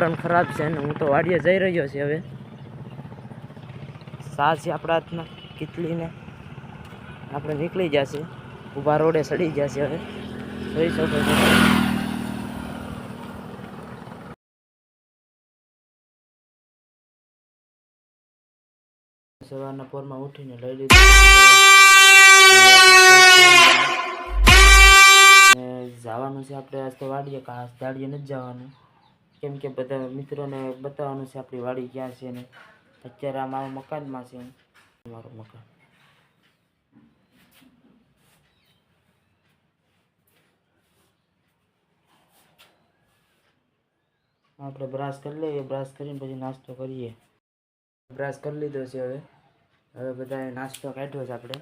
વાતાવરણ ખરાબ છે અને હું તો વાડીએ જઈ રહ્યો છે હવે. સા છે આપણા હાથમાં, કીટલીને. આપણે નીકળી જશે ઊભા રોડે સડી જશે હવે. જોઈ શકો છો. સવારના પોરમાં ઉઠીને લઈ લીધું. જવાનું છે આપણે આજ તો વાડીએ, કાં દાડીએ નથી જવાનું. કેમ કે બધા મિત્રોને બતાવવાનું છે, આપણી વાડી ક્યાં છે ને? અત્યારે આ મારા મકાનમાં છે મારું મકાન. આપણે બ્રશ કરી લઈએ, બ્રશ કરીને પછી નાસ્તો કરીએ. બ્રશ કરી લીધો છે હવે. હવે બધાએ નાસ્તો કાઢ્યો છે આપણે.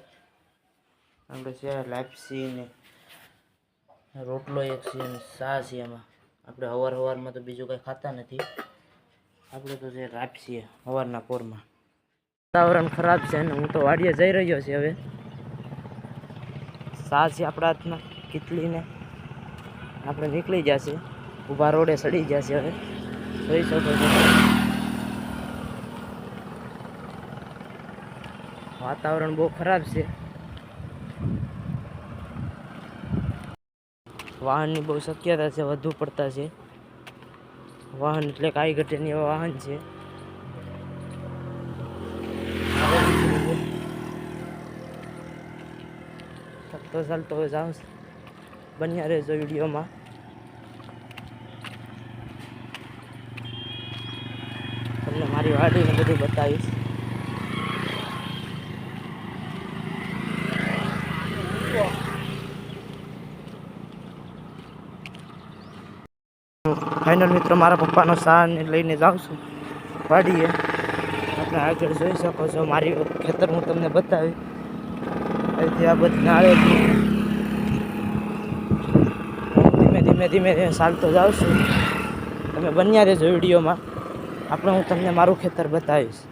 આપણે છે, લાપસી ને રોટલો એક છે ને શા છે એમાં આપણે હવાર હવારમાં તો બીજું કંઈ ખાતા નથી. આપણે તો જે રાખીએ સવારના પોરમાં. વાતાવરણ ખરાબ છે અને હું તો વાડીએ જઈ રહ્યો છે હવે. સા છે આપણા હાથમાં કીટલીને. આપણે નીકળી જશે ઊભા રોડે સડી જશે હવે. જોઈ શકો છો. વાતાવરણ બહુ ખરાબ છે. વાહનની બહુ શક્યતા છે, વધુ પડતા છે. વાહન એટલે કાંઈ ઘટેની એવા વાહન છે. ચાલતો ચાલતો જાઉં. બન્યા રહેજો વિડીયોમાં. તમને મારી વાડીને બધું બતાવીશ. ફાઇનલ મિત્રો, મારા પપ્પાનો સાન લઈને જાઉં છું. વાડીએ. આપણે આગળ જોઈ શકો છો, મારી ખેતર હું તમને બતાવી. અહીંથી આ બધી નાળે ધીમે ધીમે ધીમે ચાલતો જાઉં છું. તમે બન્યા રહેજો વિડીયોમાં. આપણે હું તમને મારું ખેતર બતાવીશ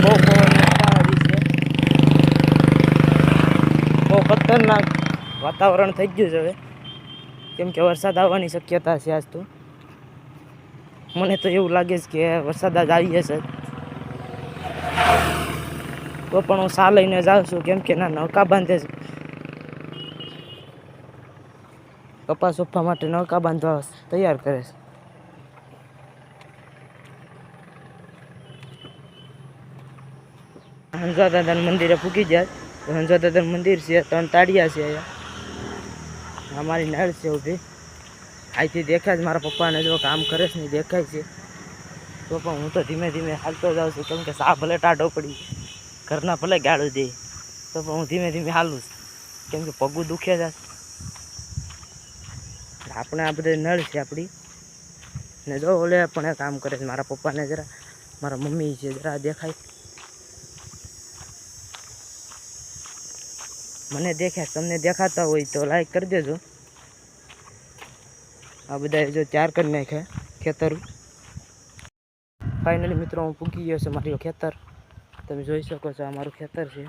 બહુ પવન વાતાવરણ છે બહુ ખતરનાક વાતાવરણ થઈ ગયું છે હવે. કેમ કે વરસાદ આવવાની શક્યતા છે આજ તો. મને તો એવું લાગે છે કે વરસાદ આજ આવી જશે તો પણ હું સા લઈને જાઉં છું? કેમ કે ના, નૌકા બાંધે છે. કપાસ ઉપવા માટે નૌકા બાંધવા તૈયાર કરે છે. હંસા દાદાનું મંદિરે ફૂકી જાય. તો હંસા દાદાનું મંદિર છે, ત્રણ તાળિયા છે અહીંયા. અમારી નળ છે ઊભી. અહીંથી દેખાય જ મારા પપ્પાને જો કામ કરે છે ને દેખાય છે. તો પણ હું તો ધીમે ધીમે હાલતો જાઉં છું. કેમ કે સા ભલે ટાઢો પડી ઘરના ભલે ગાળું દે, તો પણ હું ધીમે ધીમે હાલું છું. કેમ કે પગું દુખે છે. આપણે આ બધે નળ છે આપણી. ને જો ઓલે પણ કામ કરે છે. મારા પપ્પાને જરા, મારા મમ્મી છે, જરા દેખાય. મને દેખ્યા તમને દેખાતા હોય તો લાઈક કરી દેજો. આ બધા જો ચાર કરી નાખ્યા ખેતર. ફાઇનલી મિત્રો, હું પૂકી ગયો છું મારું ખેતર. તમે જોઈ શકો છો, આ મારું ખેતર છે.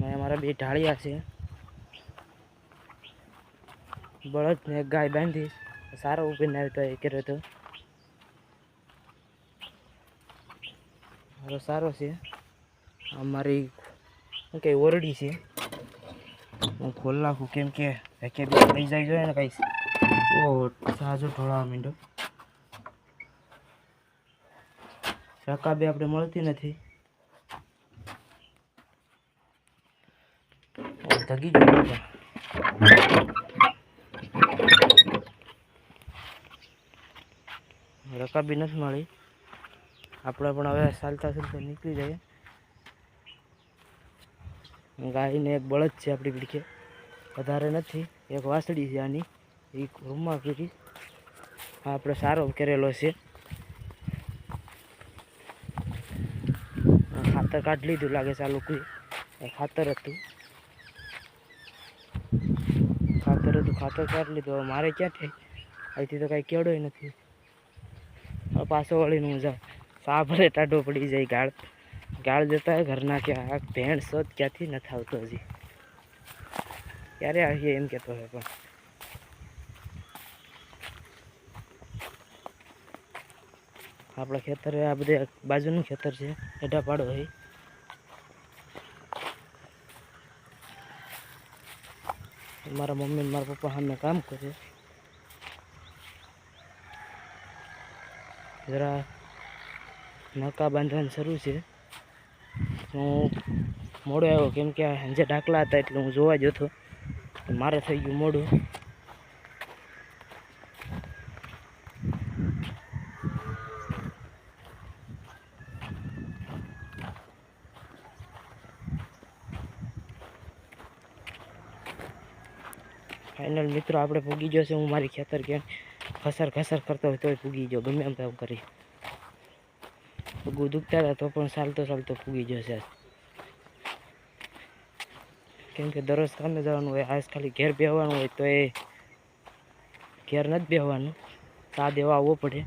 ને અમારા બે ઢાળિયા છે. બળદ ને ગાય બાંધી. સારો ઉભીને આવ્યો તો એ કર્યો તો. મારો સારો છે. અમારી શું કે ઓરડી છે હું ખોલ નાખું કેમ કે કે બી લઈ જાય જોઈએ ને કઈ ઓ સાજો ઢોળાવા માંડો શાકા બે આપણે મળતી નથી ઓ, ધગી ગયો બાપા. રકાબી નથી મળી આપણે પણ હવે ચાલતા ચાલતા નીકળી જઈએ ગાયને એક બળદ છે આપણી પીડકે વધારે નથી, એક વાસળી છે આની. એ રૂમમાં કરી આપણે સારો કરેલો છે. ખાતર કાઢી લીધું લાગે છે આ લોકોએ. ખાતર હતું. ખાતર હતું, ખાતર કાઢી લીધું. મારે ક્યાં થાય? અહીંથી તો કાંઈ કેળોય નથી. પાછો વળીને હું જાઉં. સાંભળે ટાઢો પડી જાય ગાળ. ગાળ જતા હોય ઘરના કે આ ભેણ શોધ ક્યાંથી નથી આવતો હજી ક્યારે આવીએ એમ કહેતો હોય પણ આપણા ખેતર આ બધે બાજુનું ખેતર છે એઢા પાડો હોય મારા મમ્મી ને મારા પપ્પા સામે કામ કરે જરા નકા બાંધવાનું શરૂ છે હું મોડો આવ્યો, કેમ કે સાંજે ડાકલા હતા એટલે હું જોવા જતો મારે થઈ ગયું મોડું. ફાઇનલ મિત્રો, આપણે પૂગી જશે હું મારી ખેતર ક્યાં ઘસર ઘસર કરતો હોય તોય પૂગી ગયો. ગમે એમ તેમ કરી પગું દુખતા તો પણ ચાલતો ચાલતો પૂગી જશે કેમ કે દરરોજ કામે જવાનું હોય, આજ ખાલી ઘેર બેહવાનું હોય તો એ ઘેર નથી બેહવાનું. તા દેવા આવવો પડે.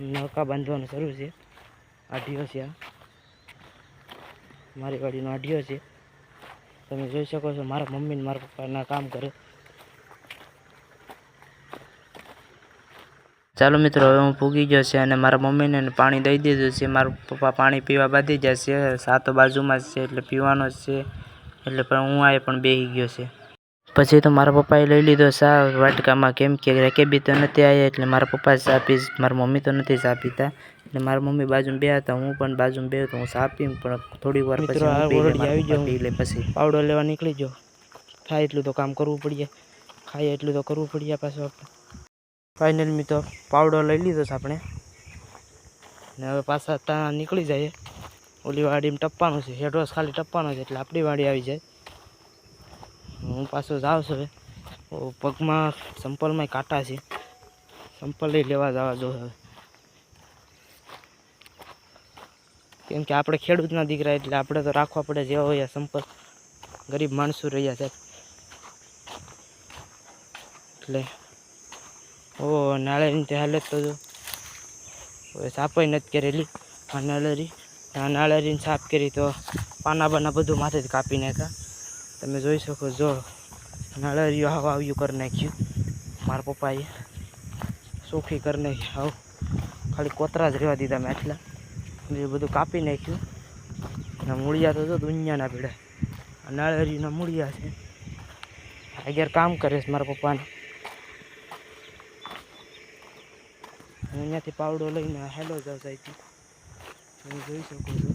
નકા બાંધવાનું શરૂ છે. આઢિયો છે મારી વાડીનો આઢિયો છે. તમે જોઈ શકો છો, મારા મમ્મી ને મારા પપ્પાના કામ કરે. ચાલો મિત્રો હવે હું ફૂગી ગયો છે અને મારા મમ્મીને પાણી દઈ દીધું છે. મારા પપ્પા પાણી પીવા બાંધી જશે સાતો બાજુમાં જ છે એટલે પીવાનો જ છે. એટલે પણ હું આ પણ બેસી ગયો છે. પછી તો મારા પપ્પાએ લઈ લીધો ચા વાટકામાં કેમ કે રેકે બી તો નથી આવ્યા એટલે મારા પપ્પા ચા મારા મમ્મી તો નથી ચા પીતા. એટલે મારા મમ્મી બાજુમાં બે હતા હું પણ બાજુમાં બે હતો હું ચા પીને પણ થોડી વાર પછી પી લે પછી. પાવડો લેવા નીકળી જાઓ થાય એટલું તો કામ કરવું પડીએ ખાય એટલું તો કરવું પડીએ પાછું આપણે. ફાઇનલ તો પાવડો લઈ લીધો છે આપણે. ને હવે પાછા ત્યાં નીકળી જઈએ. ઓલી વાડીમાં ટપવાનું છે હેડરોસ ખાલી ટપવાનો છે એટલે આપણી વાડી આવી જાય. હું પાછો જાઉં છું હવે. પગમાં સંપલમાં કાંટા છે. સંપલ લેવા જવા જો હવે. કેમ કે આપણે ખેડૂતના દીકરા એટલે આપણે તો રાખવા પડે જેવા હોય સંપલ. ગરીબ માણસો રહ્યા છે. એટલે ઓ નાળાની તે હાલત તો જો. હવે નથી કરેલી. આ નાળેરી, આ નાળેરીને સાફ કરી તો પાના બાના બધું માથે જ કાપી નાખ્યા. તમે જોઈ શકો જો નાળેરીઓ આવ આવ્યું કરી નાખ્યું. મારા પપ્પાએ સુખી કરી નાખી. આવ ખાલી કોતરા જ રહેવા દીધા મેં આટલા. એ બધું કાપી નાખ્યું. અને મૂળિયા તો જો દુનિયાના આ નાળેરીના મૂળિયા છે. આગળ કામ કરે છે મારા પપ્પાને. અહીંયાથી પાવડો લઈને હેલો જાવ સાઈથી તમે જોઈ શકો છો.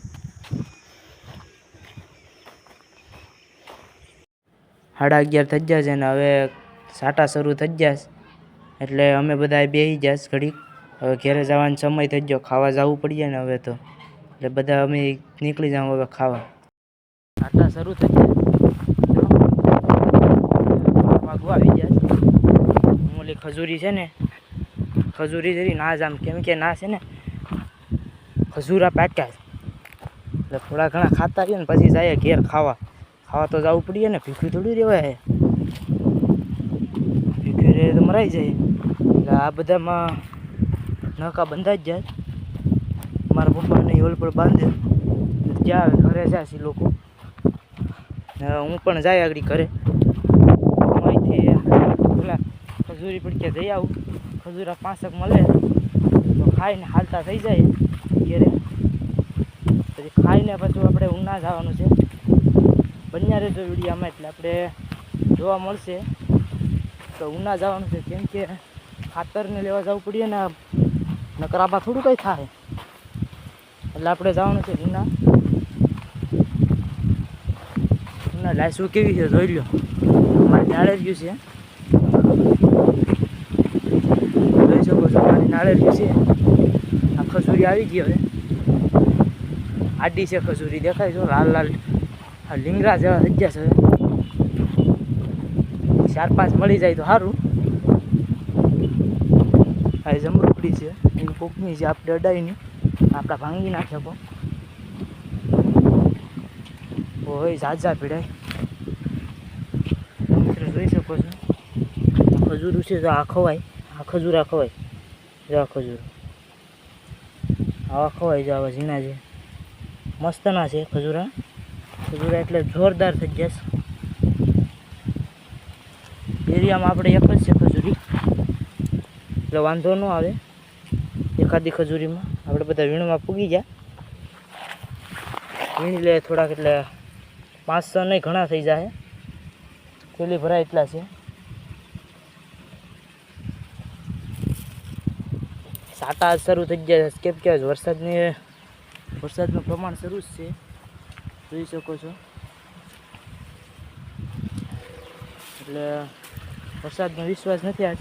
સાડા અગિયાર થઈ ગયા છે ને હવે સાટા શરૂ થઈ ગયા એટલે અમે બધા બેસી છે ઘડીક. હવે ઘેરે જવાનો સમય થઈ ગયો. ખાવા જવું પડીએ ને હવે તો. એટલે બધા અમે નીકળી જાઉં હવે ખાવા. સાટા શરૂ થઈ ગયા આવી ગયા ઓલી ખજૂરી છે ને. ખજૂરી જરી ના જ આમ કેમ કે ના છે ને, ખજૂરા પાક્યા છે. એટલે થોડા ઘણા ખાતા રહીએ ને પછી જાય ઘેર ખાવા. ખાવા તો જવું પડીએ ને ભીખું થોડી રહેવાય ભીખું રહે તો મરાઈ જાય. એટલે આ બધામાં નકા બંધાઈ જ જાય. મારા પપ્પાને ઓલ પર બાંધે. જ્યાં ઘરે જાય છે લોકો હું પણ જાય આગળ ઘરે. અહીંથી, પેલા ખજૂરી પડકે જઈ આવું. ખજૂરા પાંચક મળે તો ખાઈને હાલતા થઈ જાય ઘેરે. પછી ખાઈને પાછું આપણે ઉના જવાનું છે. બન્યા રહેજો વિડીયામાં એટલે આપણે જોવા મળશે. તો ઉના જવાનું છે કેમ કે ખાતરને લેવા જવું પડીએ ને નકરામાં થોડું કંઈ થાય. એટલે આપણે જવાનું છે ઉના ઉના લાઈસું કેવી છે જોઈ લો મારે નાળે ગયું છે જોઈ શકો છો, આ ખજૂરી આવી ગઈ હવે. આડી છે ખજૂરી, દેખાય છો લાલ લાલ. આ લીંગરા જેવા થઈ ગયા છે. ચાર પાંચ મળી જાય તો સારું. આ જમરૂપડી છે, એની કોકની છે, આપણે અડાઈની આપણા ભાંગી નાખ્યા કો ઓય, ઝાઝા પીડાય મિત્રો જોઈ શકો છો. ખજૂર છે તો આ ખવાય, આ ખજૂર ખવાય. જો ખજૂર આવા ખવાય જાવ ઝીણા છે. મસ્તના છે ખજૂરા. ખજૂરા એટલે જોરદાર થઈ જશે એરિયામાં આપણે એક જ છે ખજૂરી. એટલે વાંધો ન આવે. એકાદી ખજૂરીમાં. આપણે બધા વીણમાં પૂગી જાય વીણી લે થોડાક એટલે પાંચસો નહીં ઘણા થઈ જાય. પેલી ભરાય એટલા છે. સાટા શરૂ થઈ ગયા કેમ કે વરસાદની, વરસાદનું પ્રમાણ શરૂ જ છે. જોઈ શકો છો. એટલે વરસાદનો વિશ્વાસ નથી આજ.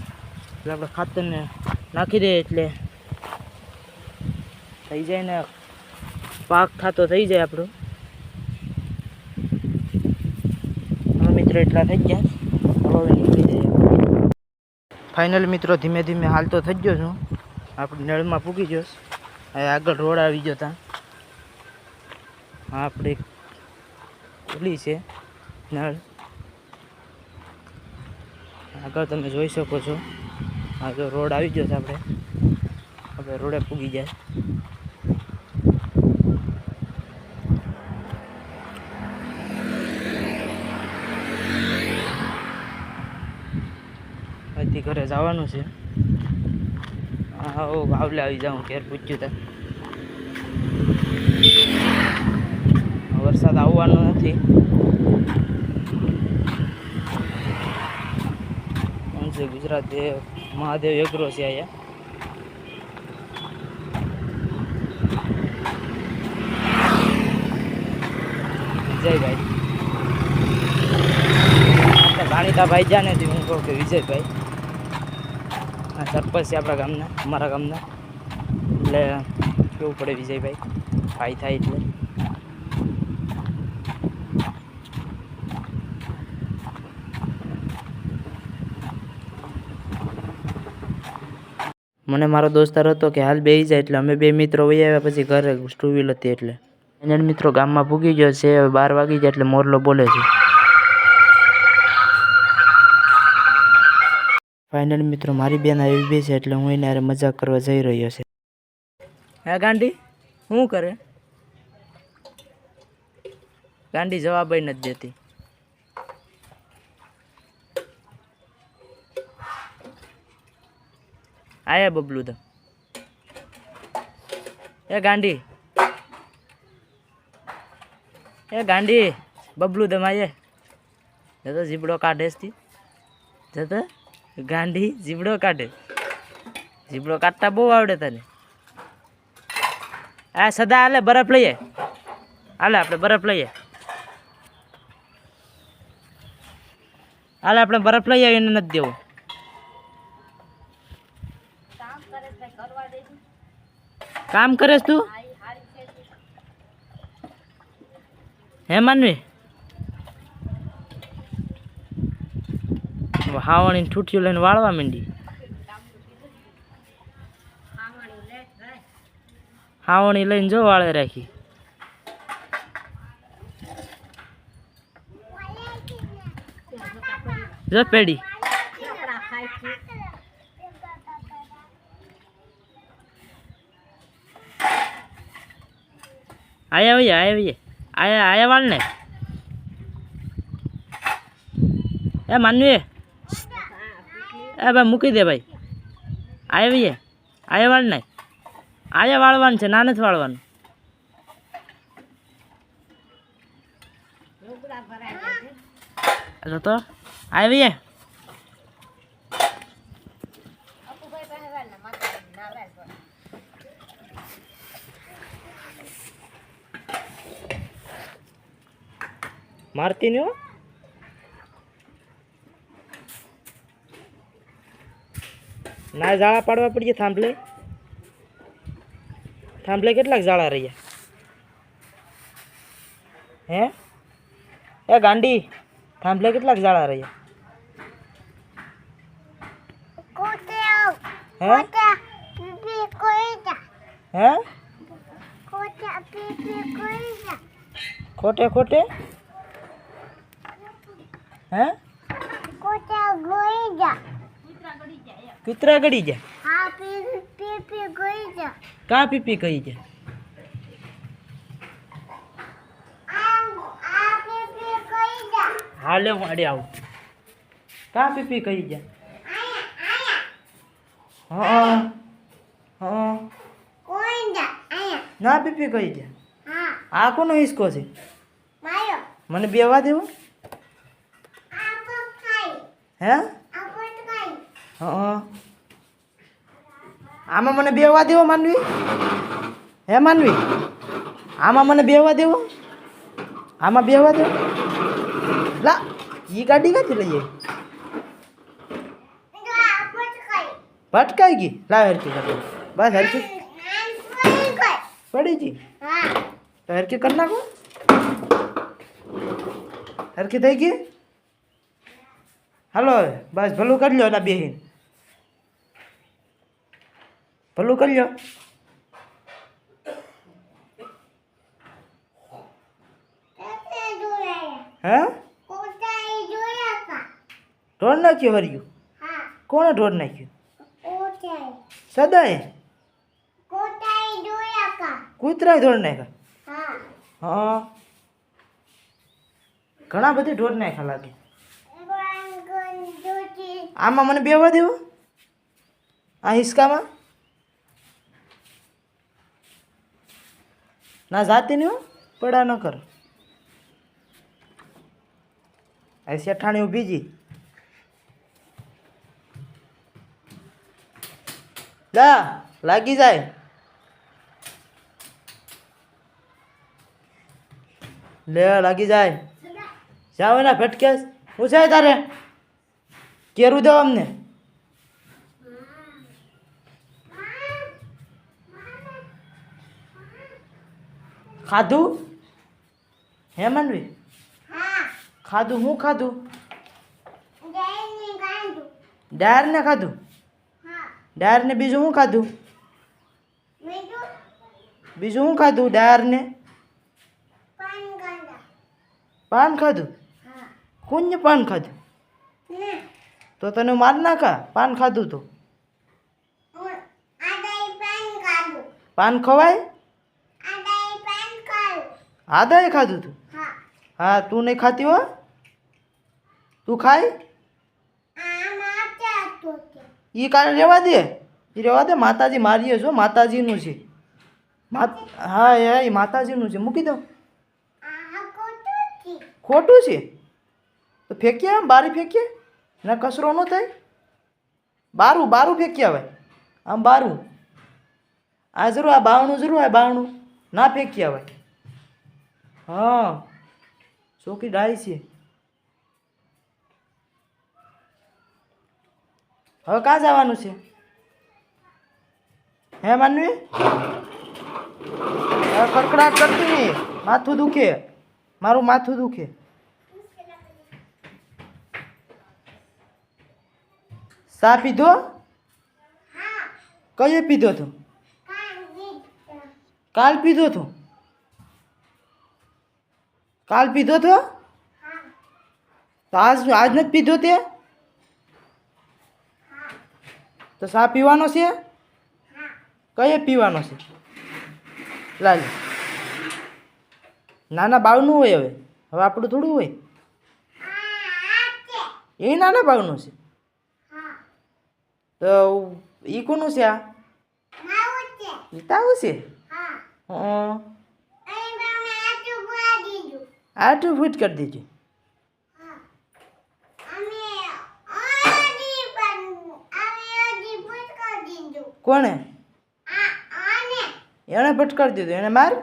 એટલે આપણે ખાતરને નાખી દઈએ એટલે થઈ જાય ને પાક થતો થઈ જાય આપણો. મિત્રો એટલા થઈ ગયા. ફાઇનલ મિત્રો, ધીમે ધીમે હાલતો થઈ ગયો છું. આપણે નળમાં ગયો છું. હવે આગળ રોડ આવી ગયો ત્યાં આપણે ખુલી છે નળ. આગળ તમે જોઈ શકો છો. આ જો રોડ આવી ગયો છે આપણે. આપણે રોડે પૂગી જાય. અહીંથી ઘરે જવાનું છે. ઓ આવલે આવી જાઉં, ઘેર પૂછ્યું તા. વરસાદ આવવાનો નથી. કોણ છે ગુજરાત મહાદેવ એગ્રો છે અહીંયા. વિજયભાઈ. આપણે જાણીતા ભાઈ જાને હું કહું કે વિજયભાઈ. સરપંચ છે આપણા ગામના, અમારા ગામના. એટલે કેવું પડે વિજયભાઈ? ભાઈ થાય એટલે. મને મારો દોસ્તાર હતો કે હાલ બેહી જાય એટલે અમે બે મિત્રો વહી આવ્યા પછી ઘરે ટુ વ્હીલ હતી એટલે. એને મિત્રો ગામમાં પૂગી ગયો છે, હવે બાર વાગી જાય એટલે મોરલો બોલે છે. ફાઇનલ મિત્રો, મારી બેન આવી બી છે એટલે હું એને અરે મજાક કરવા જઈ રહ્યો છે. હે ગાંડી શું કરે? ગાંડી જવાબ નથી દેતી. આયા બબલું તો. એ ગાંડી. એ ગાંડી, બબલું આયે જતો જીબડો કાઢેસથી જતો. ગાંડી જીબડો કાઢે. જીબડો કાઢતા બહુ આવડે તને. આ સદા હાલે બરફ લઈએ. હાલે આપણે બરફ લઈએ. હાલે આપણે બરફ લઈ આવીને નથી દેવું. કામ કરે તું? હે માનવી? હાવણી ઠૂઠિયું લઈને વાળવા માંડી. હાવણી લઈને જો વાળે રાખી. જો પેડી આયા ભૈયા આયા ભૈયા આયા આયા વાળ ને એ માનવી એ ભાઈ મૂકી દે ભાઈ. આવીએ ભૈયા વાળ નહીં. આયા વાળવાનું છે ના નથી વાળવાનું તો તો આવીએ મારતી નહીં ના જાળા પાડવા પડશે થાંભલે. થાંભલે કેટલાક જાળા રહ્યા. હે? એ ગાંડી, થાંભલે કેટલાક જાળા રહ્યા. હે? હે? ખોટે ખોટે? હે? કૂતરા ગળી જાય પીપી ગઈ જા. કા પીપી કહી ગઈ જા. હાલે હું અડે આવું. કા પીપી કહી આયા હા હા. જા ના પીપી કહી છે આ કોનો હિસકો છે? મને બેવા દેવો? હા? આમાં મને બેવા દેવો માનવી હે માનવી આમાં મને બેવા દેવો આમાં બેવા દેવો લા ઈ ગાડી ક્યાંથી લઈએ જો આ પણ ખાઈ ભટકાઈ ગઈ લાવ હરકી કરી બસ હરકી નાન પડી ગઈ પડી ગઈ હા તો હરકી કરી નાખો હરકી થઈ ગઈ હાલો હવે બસ ભલું કરી લો એના બેહીન ભલું કરી લો હે ઢોર નાખ્યું હર્યું કોણે ઢોર નાખ્યું સદાય કૂતરાય ઢોર નાખ્યા હા ઘણા બધી ઢોર નાખ્યા લાગે આમાં મને બેવા દેવો આ હિસકામાં ના જાતી નહીં પડા ન કર. શેઠાણી ઊભી જી. લા લાગી જાય. લે, લાગી જાય. જાવ એના ભટકેસ. હું છે તારે? કેરું દો અમને. ખાધું? હે માનવી? ખાધું હું ખાધું? જયની ડાયર ને ખાધું? હા. ડાયર ને બીજું હું ખાધું? બીજું? હું ખાધું? ડાયર ને પાન ખાધું? હા. પાન ખાધું? તો તને માર નાખા? પાન ખાધું તો? પાન ખવાય? આદાય ખાધું તું? હા. તું નહીં ખાતી હો? તું ખાય? એ કાલે રહેવા દે. એ રહેવા દે માતાજી મારીએ છો માતાજીનું છે. હા એ એ માતાજીનું છે. મૂકી દો ખોટું છે. તો ફેંકીએ આમ બારી ફેંકીએ? ના કચરો ન થાય? બારું બારું ફેંકી આવે આમ બારું. આ જરૂર આ બાવણું જરૂર આ બાવણું ના ફેંકી આવે હા. છોકરી ડાય છે. હવે ક્યાં જવાનું છે? હે માનવી? કડકડાટ કરતી નહીં. માથું દુખે. મારું માથું દુખે. સા પીધો? કયો પીધો તું? કાલ પીધો તું? કાલ પીધો તો? તો આજ આજ નથી પીધો તે? તો સા પીવાનો છે? કયે પીવાનો છે? લાલ. નાના બાવનું હોય હવે. હવે આપણું થોડું હોય. એ નાના બાવનું છે. તો એ કોનું છે આ? તાવું છે? હા હં અહીં તમે આટું બુઆ દીધું આટલું ફૂટ કરી દેજો. કોણે? એણે ફટકાર દીધું. એને માર?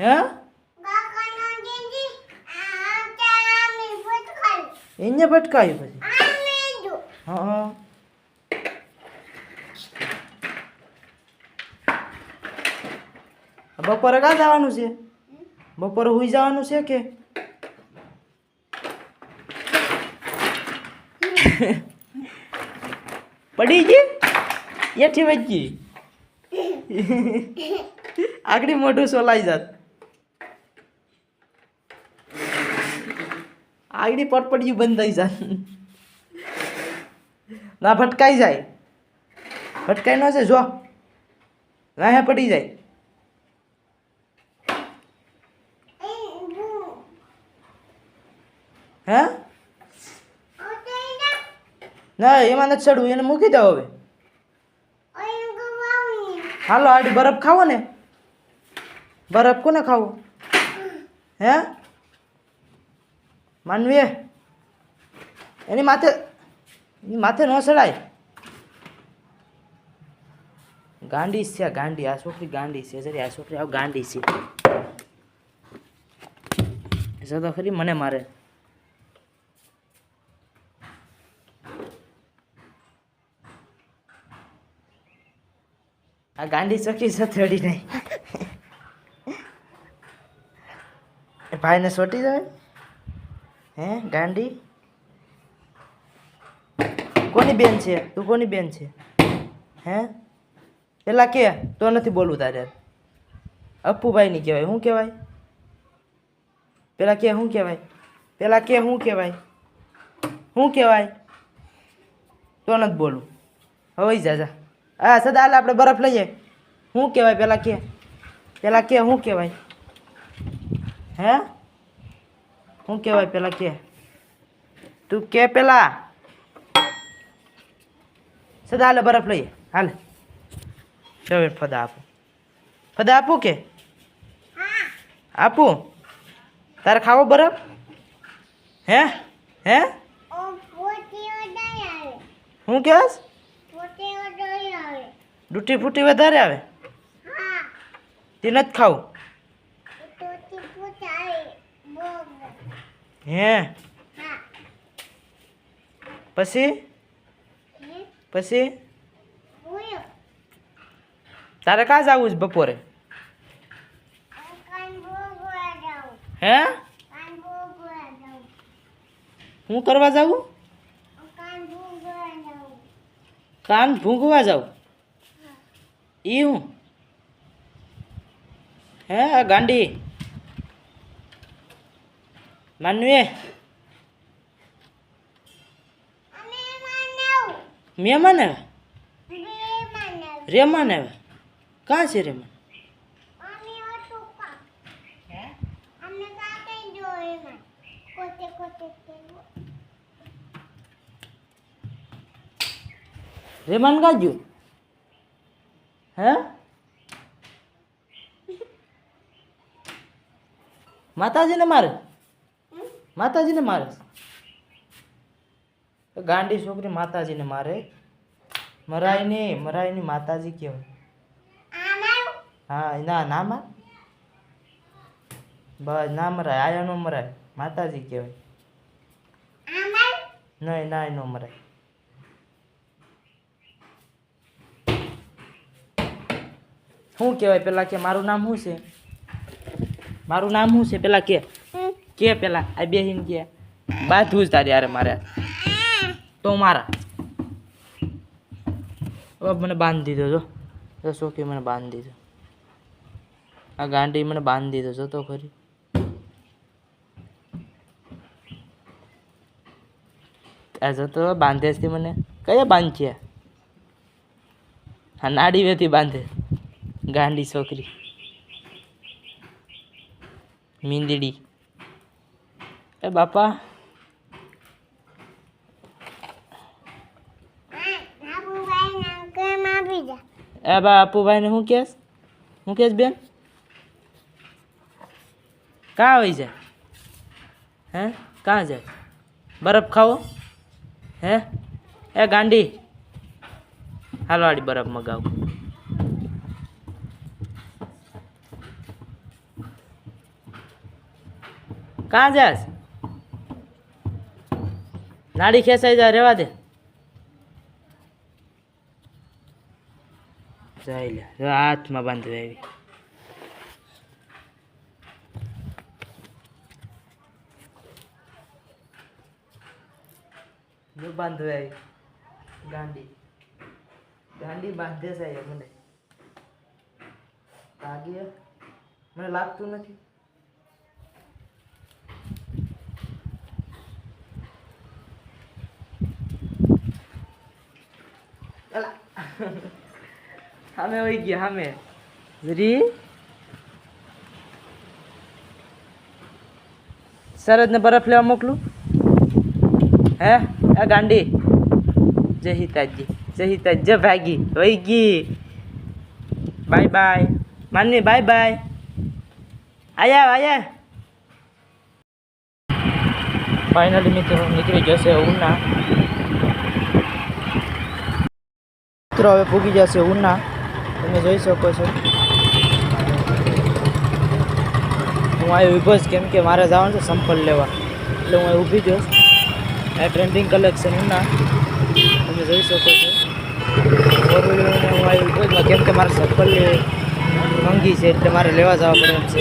હે? એને ફટકાયું પછી? હા. બપોરે કાં જવાનું છે? બપોરે હુઈ જવાનું છે કે? પડી ગઈ? એથી વચ્ચી આગળ મોઢું સોલાઈ જાત. આગળ પટપડિયું બંધ થઈ જાય ના, ભટકાઈ જાય. ભટકાઈ ન છે જો. ના પડી જાય એ બુ હે ઓતે જા ના, એમાં નથી ચડવું, એને મૂકી દો હવે. ઓય ગવાઉની હાલો, આડી બરફ ખાવો ને. બરફ કોને ખાવો? હે? માનવી એની માથે એની માથે ન ચડાય. ગાંડી છે આ ગાંડી. આ છોકરી ગાંડી છે, જરી આ છોકરી આવ ગાંડી છે. જો તો ખરી મને મારે. આ ગાંડી ચોકી સાથે અડી નહીં. ભાઈને સોટી જાય હે ગાંડી કોની બેન છે? તું કોની બેન છે? હે? પેલા કે, તો નથી બોલવું તારે. અપ્પુભાઈ ની કહેવાય, શું કહેવાય? પેલા કે, શું કહેવાય? પેલા કે, શું કહેવાય? શું કહેવાય? તો નથી બોલવું. હવે જા જા. હા સદા હાલ આપણે બરફ લઈએ શું કહેવાય પેલા કે પેલા કે શું કહેવાય હે શું કહેવાય પેલા કે તું કે પેલા સદા હાલે બરફ લઈએ હાલે ચાલ ફદા આપું ફદા આપું કે હા આપું તારે ખાવો બરફ હે હે ઓ પોતે ઓડાય આવે હું કહેશ પોતે ઓડાય આવે ડૂટી ફૂટી વધારે આવે? તે નથી ખાવું? હે? પછી? પછી? તારે કાં જવું છે બપોરે? હે હું? કરવા જાઉં. કાન ભૂંગવા જાઉં? ઈ હું હે ગાંડી. માનવી મેમાન આવે રેમાન આવે કાં છે રેમાન? રેમાન ગાજ્યું? હે? માતાજીને મારે? માતાજીને મારે? ગાંડી છોકરી માતાજીને મારે. મરાય ને મરાયની માતાજી કેવાય હા ના ના માર. બસ ના મરાય આયા નો મરાય. માતાજી કહેવાય. આમાર નહીં ના નો મરાય. શું કહેવાય? પેલા કે, મારું નામ શું છે? મારું નામ શું છે? પેલા કે. કે પેલા? આ બેહીન કે. બાધું જ તારી યારે મારે. તો મારા. હવે મને બાંધી દીધો જો. શોખી મને બાંધી દીધો? આ ગાંડી મને બાંધી દીધો તો ખરી. આ જતો બાંધે મને. કયા બાંધ છે? હા નાડી વેથી બાંધે. ગાંડી છોકરી. મીંદડી. એ બાપા. એ બા અપુભાઈને શું કહેશ? શું કહેશ બેન? કાં હોય જાય હે? કાં જાય બરફ ખાવો? હે? એ ગાંડી હાલો આડી બરફ મગાવું. કાં જાસ નાડી ખેંચાઈ જાય, રેવા દે. જાય હાથમાં બાંધવી આવી બાંધવી ગાંડી. ગાંડી બાંધે છે મને. લાગે. મને લાગતું નથી. સામે વહી ગયા સામે જરી શરદને બરફ લેવા મોકલું હે આ ગાંડી જય હિતાજી જય હિતાજી જય ભાગી વહી ગઈ બાય બાય માનવી બાય બાય આયા આયા ફાઇનલી મિત્રો નીકળી જશે ઉના મિત્રો હવે પૂગી જશે ઉના તમે જોઈ શકો છો. હું અહીં ઊભો જ કેમ કે મારે જવાનું છે સંપલ લેવા. એટલે હું અહીં ઊભી જઈશ આ ટ્રેન્ડિંગ કલેક્શન ના તમે જોઈ શકો છો. ફોર વ્હીલરને હું અહીં ઊભો જ, કેમ કે મારે સંપલ મંગી છે, એટલે મારે લેવા જવા પડે એમ છે.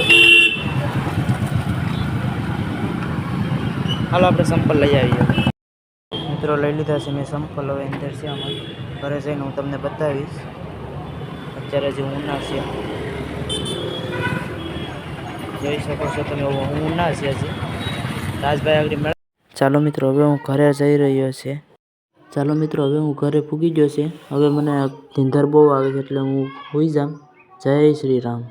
હાલો, આપણે સંપલ લઈ આવીએ. મિત્રો, લઈ લીધા છે મેં સંપલ, હવે અંદર છે આમાં. ઘરે જઈને હું તમને બતાવીશ. અત્યારે જે ઉના છે. જોઈ શકો છો તમે ઉના છે રાજભાઈ આગળ ચાલો મિત્રો, હવે હું ઘરે જઈ રહ્યો છે. ચાલો મિત્રો, હવે હું ઘરે પૂગી ગયો છે. હવે મને ધીંધર બહુ આવે છે એટલે હું હોઈ જામ જય શ્રી રામ.